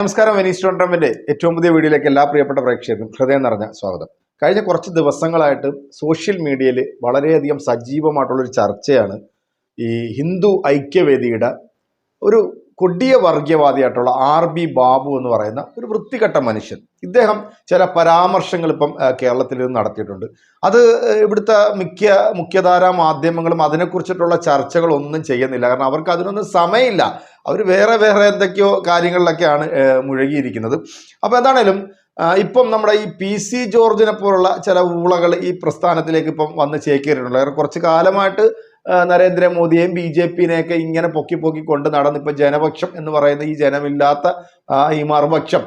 നമസ്കാരം വെനീസ് ടോണ്ടർമെന്റ് ഏറ്റവും പുതിയ വീഡിയോയിലേക്ക് എല്ലാ പ്രിയപ്പെട്ട പ്രേക്ഷകർക്കും ഹൃദയം നിറഞ്ഞ സ്വാഗതം. കഴിഞ്ഞ കുറച്ച് ദിവസങ്ങളായിട്ട് സോഷ്യൽ മീഡിയയിൽ വളരെയധികം സജീവമായിട്ടുള്ളൊരു ചർച്ചയാണ് ഈ ഹിന്ദു ഐക്യവേദിയുടെ ഒരു കൊടിയ വർഗീയവാദിയായിട്ടുള്ള ആർ ബി ബാബു എന്ന് പറയുന്ന ഒരു വൃത്തികെട്ട മനുഷ്യൻ. ഇദ്ദേഹം ചില പരാമർശങ്ങൾ ഇപ്പം കേരളത്തിൽ നിന്ന് നടത്തിയിട്ടുണ്ട്. അത് ഇവിടുത്തെ മിക്ക മുഖ്യധാരാ മാധ്യമങ്ങളും അതിനെക്കുറിച്ചിട്ടുള്ള ചർച്ചകളൊന്നും ചെയ്യുന്നില്ല. കാരണം അവർക്ക് അതിനൊന്നും സമയമില്ല. അവർ വേറെ വേറെ എന്തൊക്കെയോ കാര്യങ്ങളിലൊക്കെയാണ് മുഴുകിയിരിക്കുന്നത്. അപ്പോൾ എന്താണേലും ഇപ്പം നമ്മുടെ ഈ പി സി ജോർജിനെ പോലുള്ള ചില ഊളകൾ ഈ പ്രസ്ഥാനത്തിലേക്ക് ഇപ്പം വന്ന് ചേക്കേറിയിട്ടുണ്ട്. കുറച്ച് കാലമായിട്ട് നരേന്ദ്രമോദിയെയും ബി ജെ പിനെയൊക്കെ ഇങ്ങനെ പൊക്കി പൊക്കി കൊണ്ട് നടന്ന് ഇപ്പൊ ജനപക്ഷം എന്ന് പറയുന്ന ഈ ജനമില്ലാത്ത ഈ മറുപക്ഷം.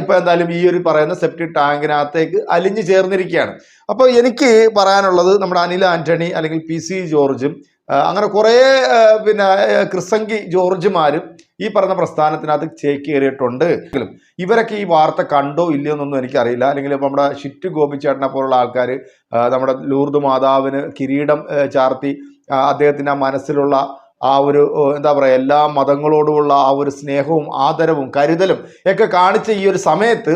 ഇപ്പൊ എന്തായാലും ഈ ഒരു പറയുന്ന സെപ്റ്റി ടാങ്കിനകത്തേക്ക് അലിഞ്ഞു ചേർന്നിരിക്കുകയാണ്. അപ്പോൾ എനിക്ക് പറയാനുള്ളത് നമ്മുടെ അനിൽ ആന്റണി അല്ലെങ്കിൽ പി സി ജോർജും അങ്ങനെ കുറേ പിന്നെ ക്രിസംഗി ജോർജുമാരും ഈ പറഞ്ഞ പ്രസ്ഥാനത്തിനകത്ത് ചേക്കേറിയിട്ടുണ്ട് ഇവരൊക്കെ ഈ വാർത്ത കണ്ടോ ഇല്ലയോ എന്നൊന്നും എനിക്കറിയില്ല. അല്ലെങ്കിൽ ഇപ്പം നമ്മുടെ ഷിറ്റ് ഗോപിച്ചേട്ടനെ പോലുള്ള ആൾക്കാർ നമ്മുടെ ലൂർദ് മാതാവിന് കിരീടം ചാർത്തി അദ്ദേഹത്തിന്റെ മനസ്സിലുള്ള ആ ഒരു എന്താ പറയുക എല്ലാ മതങ്ങളോടുമുള്ള ആ ഒരു സ്നേഹവും ആദരവും കരുതലും ഒക്കെ കാണിച്ച ഈ ഒരു സമയത്ത്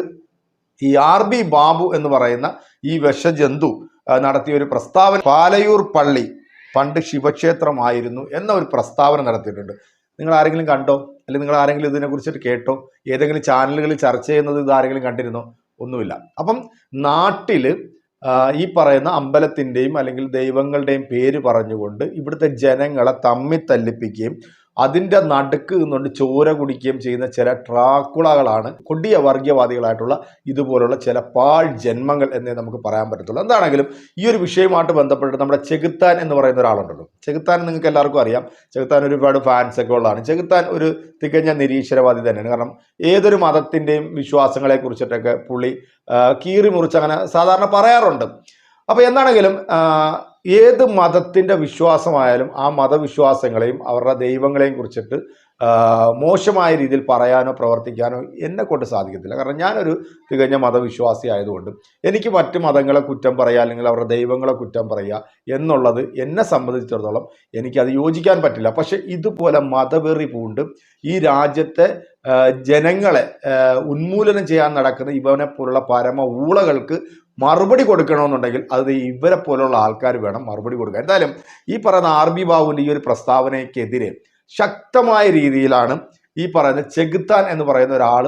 ഈ ആർ ബി ബാബു എന്ന് പറയുന്ന ഈ വിഷജന്തു നടത്തിയ ഒരു പ്രസ്താവന പാലയൂർ പള്ളി പണ്ട് ശിവക്ഷേത്രമായിരുന്നു എന്ന ഒരു പ്രസ്താവന നടത്തിയിട്ടുണ്ട്. നിങ്ങൾ ആരെങ്കിലും കണ്ടോ? അല്ലെങ്കിൽ നിങ്ങൾ ആരെങ്കിലും ഇതിനെക്കുറിച്ചിട്ട് കേട്ടോ? ഏതെങ്കിലും ചാനലുകളിൽ ചർച്ച ചെയ്യുന്നത് ഇത് ആരെങ്കിലും കണ്ടിരുന്നോ? ഒന്നുമില്ല. അപ്പം നാട്ടിൽ ഈ പറയുന്ന അമ്പലത്തിന്റെയും അല്ലെങ്കിൽ ദൈവങ്ങളുടെയും പേര് പറഞ്ഞുകൊണ്ട് ഇവിടുത്തെ ജനങ്ങളെ തമ്മിൽ തല്ലിപ്പിക്കുകയും അതിന്റെ നടുക്ക് നിന്നുകൊണ്ട് ചോര കുടിക്കുകയും ചെയ്യുന്ന ചില ട്രാക്കുളകളാണ് കൊടിയ വർഗീയവാദികളായിട്ടുള്ള ഇതുപോലുള്ള ചില പാൾ ജന്മങ്ങൾ എന്നേ നമുക്ക് പറയാൻ പറ്റത്തുള്ളൂ. എന്താണെങ്കിലും ഈ ഒരു വിഷയവുമായിട്ട് ബന്ധപ്പെട്ട് നമ്മുടെ ചെകുത്താൻ എന്ന് പറയുന്ന ഒരാളുണ്ടല്ലോ. ചെകുത്താൻ നിങ്ങൾക്ക് എല്ലാവർക്കും അറിയാം. ചെകുത്താൻ ഒരുപാട് ഫാൻസ് ഒക്കെ ഉള്ളതാണ്. ചെകുത്താൻ ഒരു തികഞ്ഞ നിരീശ്വരവാദി തന്നെയാണ്. കാരണം ഏതൊരു മതത്തിന്റെയും വിശ്വാസങ്ങളെ കുറിച്ചിട്ടൊക്കെ പുള്ളി കീറി മുറിച്ച് അങ്ങനെ സാധാരണ പറയാറുണ്ട്. അപ്പോൾ എന്താണെങ്കിലും ഏത് മതത്തിന്റെ വിശ്വാസമായാലും ആ മതവിശ്വാസങ്ങളെയും അവരുടെ ദൈവങ്ങളെയും കുറിച്ചിട്ട് മോശമായ രീതിയിൽ പറയാനോ പ്രവർത്തിക്കാനോ എന്നെ കൊണ്ട് സാധിക്കത്തില്ല. കാരണം ഞാനൊരു തികഞ്ഞ മതവിശ്വാസി ആയതുകൊണ്ട് എനിക്ക് മറ്റ് മതങ്ങളെ കുറ്റം പറയുക അല്ലെങ്കിൽ അവരുടെ ദൈവങ്ങളെ കുറ്റം പറയുക എന്നുള്ളത് എന്നെ സംബന്ധിച്ചിടത്തോളം എനിക്കത് യോജിക്കാൻ പറ്റില്ല. പക്ഷെ ഇതുപോലെ മതവെറി പൂണ്ട് ഈ രാജ്യത്തെ ജനങ്ങളെ ഉന്മൂലനം ചെയ്യാൻ നടക്കുന്ന ഇവനെ പോലുള്ള പരമ ഊളകൾക്ക് മറുപടി കൊടുക്കണമെന്നുണ്ടെങ്കിൽ അത് ഇവരെ പോലുള്ള ആൾക്കാർ വേണം മറുപടി കൊടുക്കാൻ. എന്തായാലും ഈ പറയുന്ന ആർ ബി ബാബുവിന്റെ ഈ ഒരു പ്രസ്താവനയ്ക്കെതിരെ ശക്തമായ രീതിയിലാണ് ഈ പറയുന്ന ചെകുത്താൻ എന്ന് പറയുന്ന ഒരാൾ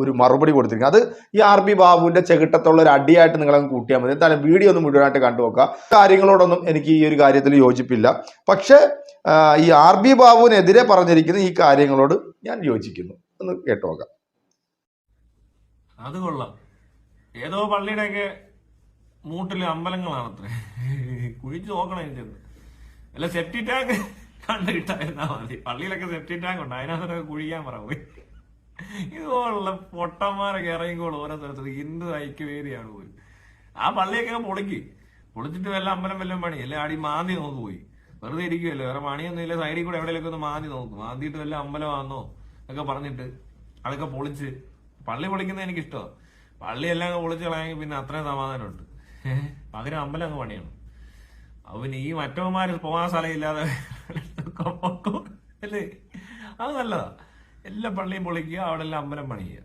ഒരു മറുപടി കൊടുത്തിരിക്കുന്നത്. അത് ഈ ആർ ബി ബാബുവിന്റെ ചെകിട്ടത്തുള്ള ഒരു അടിയായിട്ട് നിങ്ങളങ്ങ് കൂട്ടിയാൽ മതി. എന്തായാലും വീഡിയോ ഒന്ന് മുഴുവനായിട്ട് കണ്ടു നോക്കുക. കാര്യങ്ങളോടൊന്നും എനിക്ക് ഈ ഒരു കാര്യത്തിൽ യോജിപ്പില്ല. പക്ഷേ ഈ ആർ ബി ബാബുവിനെതിരെ പറഞ്ഞിരിക്കുന്ന ഈ കാര്യങ്ങളോട് ഞാൻ യോജിക്കുന്നു. ഒന്ന് കേട്ടു നോക്കാം. അത് കൊള്ളാം. ഏതോ പള്ളിയുടെയൊക്കെ മൂട്ടിൽ അമ്പലങ്ങളാണത്രേ. കുഴിച്ചു നോക്കണം എനിക്ക് അല്ല സെപ്റ്റി ടാങ്ക് കണ്ടിട്ടായിരുന്നാ മതി. പള്ളിയിലൊക്കെ സെപ്റ്റി ടാങ്ക് ഉണ്ട്. അതിനകത്തൊക്കെ കുഴിക്കാൻ പറ പോയി. ഇതുപോലുള്ള പൊട്ടന്മാരൊക്കെ ഇറങ്ങിക്കോളും ഓരോ സ്ഥലത്ത്. ഹിന്ദു ഐക്യവേദിയാണ് പോയി. ആ പള്ളിയൊക്കെ പൊളിക്ക്. പൊളിച്ചിട്ട് വല്ല അമ്പലം വല്ലതും പണി. അല്ലെ ആടി മാന്തി നോക്ക് പോയി. വെറുതെ ഇരിക്കുമല്ലോ വേറെ പണിയൊന്നും ഇല്ല. സൈഡിൽ കൂടെ എവിടെയൊക്കെ ഒന്ന് മാന്തി നോക്കും. മാന്തിയിട്ട് വല്ല അമ്പലമാണെന്നോ ഒക്കെ പറഞ്ഞിട്ട് അതൊക്കെ പൊളിച്ച്. പള്ളി പൊളിക്കുന്നത് എനിക്ക് ഇഷ്ടമാണ് പള്ളി എല്ലാം അങ്ങ് പൊളിച്ച് കളയാമെങ്കിൽ പിന്നെ അത്രയും സമാധാനമുണ്ട്. പകരം അമ്പലം അങ്ങ് പണിയണം. അവന് ഈ മറ്റവന്മാര് പോകാൻ സ്ഥലമില്ലാതെ അല്ലേ? അത് നല്ലതാ. എല്ലാ പള്ളിയും പൊളിക്കുക അവിടെ എല്ലാം അമ്പലം പണിയുക.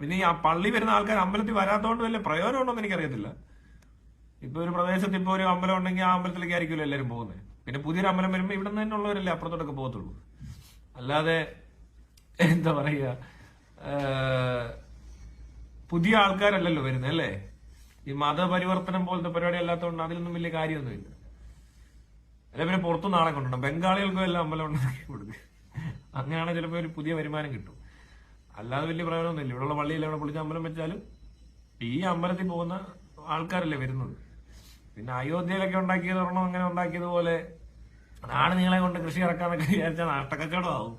പിന്നെ ഈ ആ പള്ളി വരുന്ന ആൾക്കാർ അമ്പലത്തിൽ വരാത്തോണ്ട് വല്ല പ്രയോജനം ഉണ്ടോ എന്ന് എനിക്കറിയത്തില്ല. ഇപ്പൊ ഒരു പ്രദേശത്ത് ഇപ്പൊ ഒരു അമ്പലം ഉണ്ടെങ്കിൽ ആ അമ്പലത്തിലേക്ക് ആയിരിക്കുമല്ലോ എല്ലാവരും പോകുന്നത്. പിന്നെ പുതിയൊരു അമ്പലം വരുമ്പോൾ ഇവിടെ നിന്ന് തന്നെ ഉള്ളവരല്ലേ അപ്പുറത്തോട്ടൊക്കെ പോകത്തുള്ളൂ. അല്ലാതെ എന്താ പറയുക പുതിയ ആൾക്കാരല്ലല്ലോ വരുന്നത് അല്ലേ? ഈ മതപരിവർത്തനം പോലത്തെ പരിപാടി അല്ലാത്തതുകൊണ്ട് അതിലൊന്നും വലിയ കാര്യമൊന്നുമില്ല. അല്ലെ പിന്നെ പുറത്തുനിന്ന് നാളെ കൊണ്ടുവരണം. ബംഗാളികൾക്കും എല്ലാം അമ്പലം ഉണ്ടാക്കി കൊടുക്കുക അങ്ങനെയാണെങ്കിൽ ചിലപ്പോൾ ഒരു പുതിയ വരുമാനം കിട്ടും. അല്ലാതെ വലിയ പ്രയോജനമൊന്നുമില്ല. ഇവിടെയുള്ള പള്ളിയിൽ അവിടെ പൊളിച്ച അമ്പലം വെച്ചാലും ഈ അമ്പലത്തിൽ പോകുന്ന ആൾക്കാരല്ലേ വരുന്നത്. പിന്നെ അയോധ്യയിലൊക്കെ ഉണ്ടാക്കിയത് ഒരെണ്ണം അങ്ങനെ ഉണ്ടാക്കിയതുപോലെ നാട് നിങ്ങളെ കൊണ്ട് കൃഷി ഇറക്കാന്നൊക്കെ വിചാരിച്ചാൽ നഷ്ടക്കച്ചവടമാവും.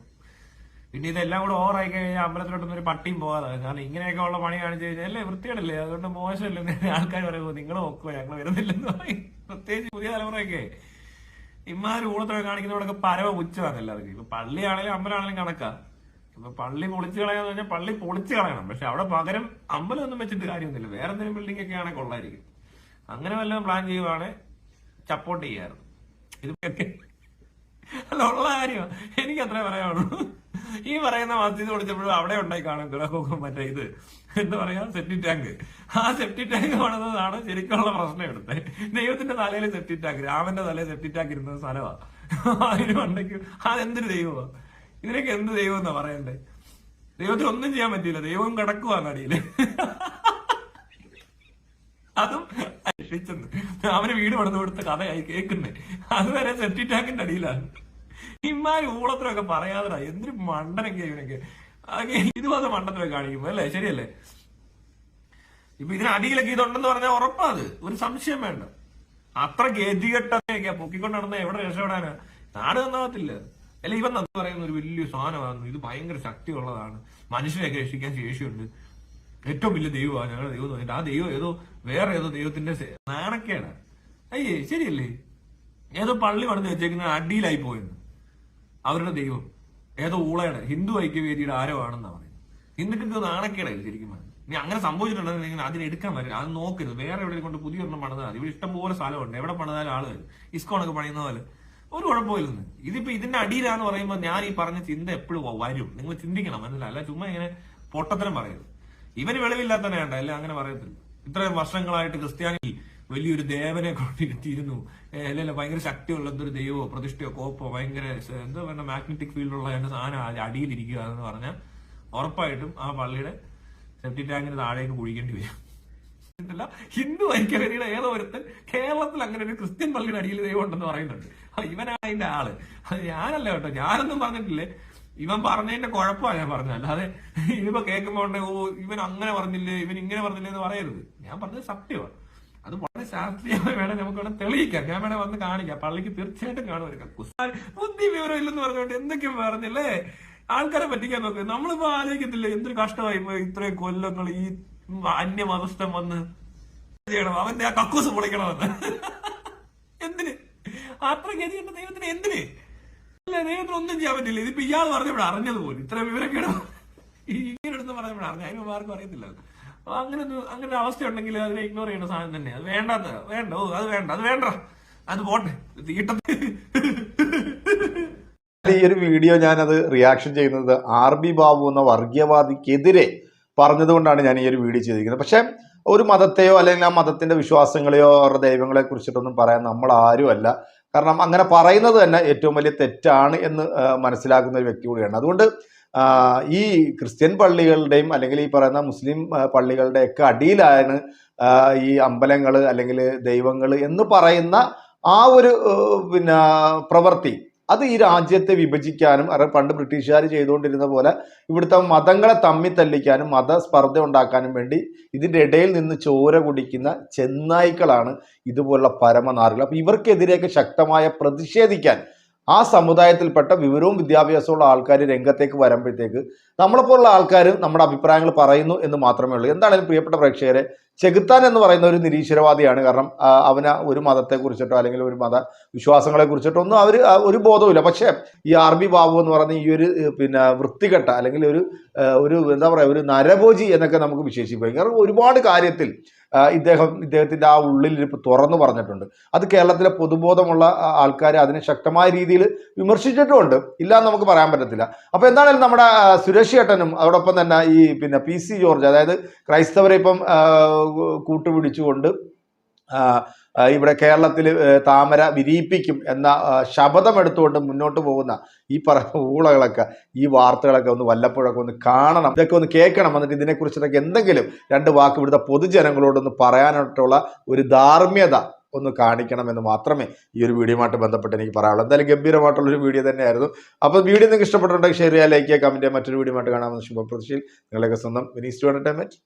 പിന്നെ ഇതെല്ലാം കൂടെ ഓവറായി കഴിഞ്ഞാൽ അമ്പലത്തിലോട്ടൊന്നും ഒരു പട്ടിയും പോകാതെ. കാരണം ഇങ്ങനെയൊക്കെ ഉള്ള പണി കാണിച്ചു കഴിഞ്ഞാൽ അല്ലേ വൃത്തികേടല്ലേ? അതുകൊണ്ട് മോശമല്ലേ ആൾക്കാർ പറയുമ്പോൾ നിങ്ങൾ നോക്കുക ഞങ്ങൾ വരുന്നില്ലെന്ന് പറയും. പ്രത്യേകിച്ച് പുതിയ തലമുറയൊക്കെ. ഇമാര് ഊളത്തൊക്കെ കാണിക്കുന്നവരൊക്കെ പരമ പുച്ഛമാണ് എല്ലാവർക്കും ഇപ്പൊ പള്ളിയാണെങ്കിലും അമ്പലമാണെങ്കിലും കണക്കാ. ഇപ്പൊ പള്ളി പൊളിച്ചു കളയാന്ന് പറഞ്ഞാൽ പള്ളി പൊളിച്ചു കളയണം. പക്ഷെ അവിടെ പകരം അമ്പലം ഒന്നും വെച്ചിട്ട് കാര്യമൊന്നുമില്ല. വേറെ എന്തെങ്കിലും ബിൽഡിംഗ് ഒക്കെ ആണെങ്കിൽ കൊള്ളായിരിക്കും. അങ്ങനെ വല്ലതും പ്ലാൻ ചെയ്യുവാണ് സപ്പോർട്ട് ചെയ്യാറ് ഇതൊക്കെ അല്ല ഉള്ള കാര്യമാണ് എനിക്ക് അത്രേ പറയാനുള്ളൂ. ഈ പറയുന്ന മസ്ജിദ് പൊളിച്ചപ്പോഴും അവിടെ ഉണ്ടായി കാണും കിടക്കും മറ്റേ ഇത്. എന്ന് പറയാ? സെപ്റ്റി ടാങ്ക് ആ സെപ്റ്റി ടാങ്ക് പണിതതാണ് ശരിക്കുള്ള പ്രശ്നം എടുത്തത് ദൈവത്തിന്റെ തലയിൽ സെപ്റ്റി ടാങ്ക് രാമന്റെ തലയിൽ സെപ്റ്റി ടാങ്ക് ഇരുന്ന സ്ഥലമാ അതിന് പണ്ടെങ്കിൽ അതെന്തൊരു ദൈവമാ? ഇതിനൊക്കെ എന്ത് ദൈവം എന്നാ പറയണ്ടേ? ദൈവത്തിന് ഒന്നും ചെയ്യാൻ പറ്റില്ല ദൈവം കിടക്കുവാ നടിയിൽ അതും രക്ഷിച്ചെന്ന്. അവന് വീട് പണിത് കൊടുത്ത കഥയായി കേൾക്കുന്നേ. അതുവരെ സെപ്റ്റി ടാങ്കിന്റെ അടിയിലാണ്. ഇമാര് ഊളത്തിനൊക്കെ പറയാതെടാ. എന്തൊരു മണ്ടനൊക്കെ ഇവനൊക്കെ. ഇത് മാത്രം മണ്ടത്തിലൊക്കെ കാണിക്കുമ്പോ അല്ലേ? ശരിയല്ലേ? ഇപ്പൊ ഇതിന് അടിയിലൊക്കെ ഇതുണ്ടെന്ന് പറഞ്ഞാൽ ഉറപ്പാത് ഒരു സംശയം വേണ്ട. അത്ര ഗതികെട്ടൊക്കെ പൊക്കിക്കൊണ്ട് നടന്ന എവിടെ രക്ഷപ്പെടാനാ? നാട് നന്നാവത്തില്ല. അല്ലെ ഇവൻ നന്ദി പറയുന്ന ഒരു വലിയ സാധനമാകുന്നു. ഇത് ഭയങ്കര ശക്തിയുള്ളതാണ്. മനുഷ്യനെയൊക്കെ രക്ഷിക്കാൻ ശേഷിയുണ്ട്. ഏറ്റവും വലിയ ദൈവമാണ് ഞങ്ങളുടെ ദൈവം തോന്നിട്ട് ആ ദൈവം ഏതോ വേറെ ഏതോ ദൈവത്തിന്റെ നാണക്കേടാ. അയ്യേ ശരിയല്ലേ? ഏതോ പള്ളി പണിത് വെച്ചേക്കുന്ന അടിയിലായി പോയെന്ന്. അവരുടെ ദൈവം. ഏതോ ഊളയുടെ ഹിന്ദു ഐക്യവേദിയുടെ ആരോ ആണെന്നാണ് പറയുന്നത്. ഹിന്ദുക്കൾക്ക് നാണക്കേടായി ശരിക്കും പറഞ്ഞാൽ. ഇനി അങ്ങനെ സംഭവിച്ചിട്ടുണ്ടെങ്കിൽ അതിനെ എടുക്കാൻ പറ്റില്ല അത് നോക്കരുത്. വേറെ എവിടെ കൊണ്ട് പുതിയ ഒരെണ്ണം പണിതാൽ മതി. ഇവിടെ ഇഷ്ടംപോലെ സ്ഥലമുണ്ട്. എവിടെ പണിതാലും ആൾ വരും. ഇസ്കോണൊക്കെ പണിയുന്ന പോലെ. ഒരു കുഴപ്പമില്ലെന്ന് ഇതിപ്പോ ഇതിന്റെ അടിയിലാന്ന് പറയുമ്പോൾ ഞാൻ ഈ പറഞ്ഞ ചിന്ത എപ്പോഴും വരും. നിങ്ങൾ ചിന്തിക്കണം. മനസ്സിലല്ല ചുമ്മാ ഇങ്ങനെ പൊട്ടത്തരം പറയരുത്. ഇവന് വെളിവില്ലാത്തന്നെ വേണ്ട അല്ലെ? അങ്ങനെ പറയത്തില്ല. ഇത്രയും വർഷങ്ങളായിട്ട് ക്രിസ്ത്യാനി വലിയൊരു ദേവനെ കൊണ്ടിരുത്തിയിരുന്നു. അല്ലല്ല ഭയങ്കര ശക്തിയുള്ള എന്തൊരു ദൈവമോ പ്രതിഷ്ഠയോ കോപ്പോ ഭയങ്കര എന്താ പറയുക മാഗ്നറ്റിക് ഫീൽഡുള്ള എന്റെ സാധനം അടിയിലിരിക്കുക എന്ന് പറഞ്ഞാൽ ഉറപ്പായിട്ടും ആ പള്ളിയുടെ സെപ്റ്റി ടാങ്കിന് താഴേക്ക് കുഴിക്കേണ്ടി വരും. ഇതല്ല ഹിന്ദു ഐക്യവേദിയുടെ ഏതോ ഒരുത്തൻ കേരളത്തിൽ അങ്ങനെ ഒരു ക്രിസ്ത്യൻ പള്ളിയുടെ അടിയിൽ ദൈവം ഉണ്ടെന്ന് പറയുന്നുണ്ട്. ആ, ഇവനാ അതിന്റെ ആൾ. അത് ഞാനല്ല കേട്ടോ ഞാനൊന്നും പറഞ്ഞിട്ടില്ലേ. ഇവൻ പറഞ്ഞതിന്റെ കുഴപ്പമാണ് ഞാൻ പറഞ്ഞത്. അല്ലാതെ ഇനിയിപ്പോ കേൾക്കുമ്പോണ്ട് ഓ ഇവൻ അങ്ങനെ പറഞ്ഞില്ലേ ഇവൻ ഇങ്ങനെ പറഞ്ഞില്ലേ എന്ന് പറയരുത്. ഞാൻ പറഞ്ഞത് സത്യമാണ് അത് വളരെ ശാസ്ത്രീയമായി വേണം നമുക്ക് വേണം തെളിയിക്കാം ഞാൻ വേണേ വന്ന് കാണിക്കാം. പള്ളിക്ക് തീർച്ചയായിട്ടും കാണും ഒരു ബുദ്ധി വിവരം ഇല്ലെന്ന് പറഞ്ഞുകൊണ്ട് എന്തൊക്കെയും പറഞ്ഞില്ലേ? ആൾക്കാരെ പറ്റിക്കാൻ നോക്ക്. നമ്മളിപ്പോ ആലോചിക്കത്തില്ല? എന്തൊരു കഷ്ടമായി പോയി ഇത്രയും കൊല്ലങ്ങൾ ഈ അന്യമതസ്ഥം വന്ന് ചെയ്യണം. അവന്റെ ആ കക്കൂസ് പൊളിക്കണമെന്ന്. എന്തിന്? അത്ര ഗതിയുണ്ട് ദൈവത്തിന് എന്തിന്? അല്ല ദൈവത്തിന് ഒന്നും ചെയ്യാൻ പറ്റില്ല. ഇതിപ്പോ ഇയാൾ പറഞ്ഞപ്പോൾ അറിഞ്ഞത് പോലും ഇത്ര വിവരക്കേട്. ഇങ്ങനെ എടുത്ത് പറഞ്ഞപ്പോൾ അറിഞ്ഞ. അതിന് ആർക്കും അറിയത്തില്ല അങ്ങനെ അങ്ങനെ അവസ്ഥ ഉണ്ടെങ്കിൽ അതിനെ ഇഗ്നോർ ചെയ്യുന്ന സാധനം തന്നെ. അത് വേണ്ടാത്ത വേണ്ട. ഓ അത് വേണ്ട അത് വേണ്ട. അത് പോട്ടെ. തീട്ടത്ത്. ഈ ഒരു വീഡിയോ ഞാനത് റിയാക്ഷൻ ചെയ്യുന്നത് ആർ ബി ബാബു എന്ന വർഗീയവാദിക്കെതിരെ പറഞ്ഞതുകൊണ്ടാണ് ഞാൻ ഈ ഒരു വീഡിയോ ചെയ്തിരിക്കുന്നത്. പക്ഷേ ഒരു മതത്തെയോ അല്ലെങ്കിൽ ആ മതത്തിന്റെ വിശ്വാസങ്ങളെയോ അവരുടെ ദൈവങ്ങളെ കുറിച്ചിട്ടൊന്നും പറയാൻ നമ്മൾ ആരുമല്ല. കാരണം അങ്ങനെ പറയുന്നത് തന്നെ ഏറ്റവും വലിയ തെറ്റാണ് എന്ന് മനസ്സിലാക്കുന്ന ഒരു വ്യക്തി കൂടിയാണ്. അതുകൊണ്ട് ഈ ക്രിസ്ത്യൻ പള്ളികളുടെയും അല്ലെങ്കിൽ ഈ പറയുന്ന മുസ്ലിം പള്ളികളുടെയൊക്കെ അടിയിലാണ് ഈ അമ്പലങ്ങൾ അല്ലെങ്കിൽ ദൈവങ്ങൾ എന്ന് പറയുന്ന ആ ഒരു പിന്നെ പ്രവൃത്തി. അത് ഈ രാജ്യത്തെ വിഭജിക്കാനും പണ്ട് ബ്രിട്ടീഷുകാർ ചെയ്തുകൊണ്ടിരുന്ന പോലെ ഇവിടുത്തെ മതങ്ങളെ തമ്മി തല്ലിക്കാനും മതസ്പർദ്ധ ഉണ്ടാക്കാനും വേണ്ടി ഇതിന്റെ ഇടയിൽ നിന്ന് ചോര കുടിക്കുന്ന ചെന്നായ്ക്കളാണ് ഇതുപോലുള്ള പരമനാറുകൾ അപ്പോൾ ഇവർക്കെതിരെയൊക്കെ ശക്തമായ പ്രതിഷേധിക്കാൻ ആ സമുദായത്തിൽപ്പെട്ട വിവരവും വിദ്യാഭ്യാസമുള്ള ആൾക്കാർ രംഗത്തേക്ക് വരുമ്പോഴത്തേക്ക് നമ്മളെപ്പോലുള്ള ആൾക്കാർ നമ്മുടെ അഭിപ്രായങ്ങൾ പറയുന്നു എന്ന് മാത്രമേ ഉള്ളൂ. എന്താണെങ്കിലും പ്രിയപ്പെട്ട പ്രേക്ഷകരെ ചെകുത്താൻ എന്ന് പറയുന്ന ഒരു നിരീശ്വരവാദിയാണ്. കാരണം അവന ഒരു മതത്തെ കുറിച്ചിട്ടോ അല്ലെങ്കിൽ ഒരു മത വിശ്വാസങ്ങളെ കുറിച്ചിട്ടോ ഒന്നും അവർ ഒരു ബോധവുമില്ല. പക്ഷേ ഈ ആർ ബി ബാബു എന്ന് പറയുന്ന ഈ ഒരു പിന്നെ വൃത്തികെട്ട അല്ലെങ്കിൽ ഒരു ഒരു എന്താ പറയുക ഒരു നരഭോജി എന്നൊക്കെ നമുക്ക് വിശേഷിപ്പിക്കാം. കാരണം ഒരുപാട് കാര്യത്തിൽ ഇദ്ദേഹം ഇദ്ദേഹത്തിന്റെ ആ ഉള്ളിലിരിപ്പ് തുറന്നു പറഞ്ഞിട്ടുണ്ട്. അത് കേരളത്തിലെ പൊതുബോധമുള്ള ആൾക്കാർ അതിനെ ശക്തമായ രീതിയിൽ വിമർശിച്ചിട്ടുമുണ്ട്. ഇല്ല എന്ന് നമുക്ക് പറയാൻ പറ്റത്തില്ല. അപ്പോൾ എന്താണെങ്കിലും നമ്മുടെ സുരേഷ് ഏട്ടനും അതോടൊപ്പം തന്നെ ഈ പിന്നെ പി സി ജോർജ് അതായത് ക്രൈസ്തവരെ ഇപ്പം കൂട്ടുപിടിച്ചുകൊണ്ട് ഇവിടെ കേരളത്തിൽ താമര വിരിയിപ്പിക്കും എന്ന ശപഥമെടുത്തുകൊണ്ട് മുന്നോട്ട് പോകുന്ന ഈ പറഞ്ഞ ഊളകളൊക്കെ ഈ വാർത്തകളൊക്കെ ഒന്ന് വല്ലപ്പോഴൊക്കെ ഒന്ന് കാണണം. ഇതൊക്കെ ഒന്ന് കേൾക്കണം. എന്നിട്ട് ഇതിനെക്കുറിച്ചിട്ടൊക്കെ എന്തെങ്കിലും രണ്ട് വാക്ക് ഇവിടുത്തെ പൊതുജനങ്ങളോടൊന്ന് പറയാനായിട്ടുള്ള ഒരു ധാർമ്മ്യത ഒന്ന് കാണിക്കണം എന്ന് മാത്രമേ ഈ ഒരു വീഡിയോയുമായിട്ട് ബന്ധപ്പെട്ട് എനിക്ക് പറയാനുള്ളൂ. എന്തായാലും ഗംഭീരമായിട്ടുള്ള ഒരു വീഡിയോ തന്നെയായിരുന്നു. അപ്പോൾ വീഡിയോ നിങ്ങൾക്ക് ഇഷ്ടപ്പെട്ടുണ്ടെങ്കിൽ ഷെയർ ചെയ്യുക ലൈക്ക് ചെയ്യുക കമന്റ് ചെയ്യുക. മറ്റൊരു വീഡിയോ ആയിട്ട് കാണാമെന്ന് ശുഭപ്രതീക്ഷയിൽ. നിങ്ങളുടെയൊക്കെ സ്വന്തം വിനീസ് ടു എന്റർടൈൻമെന്റ്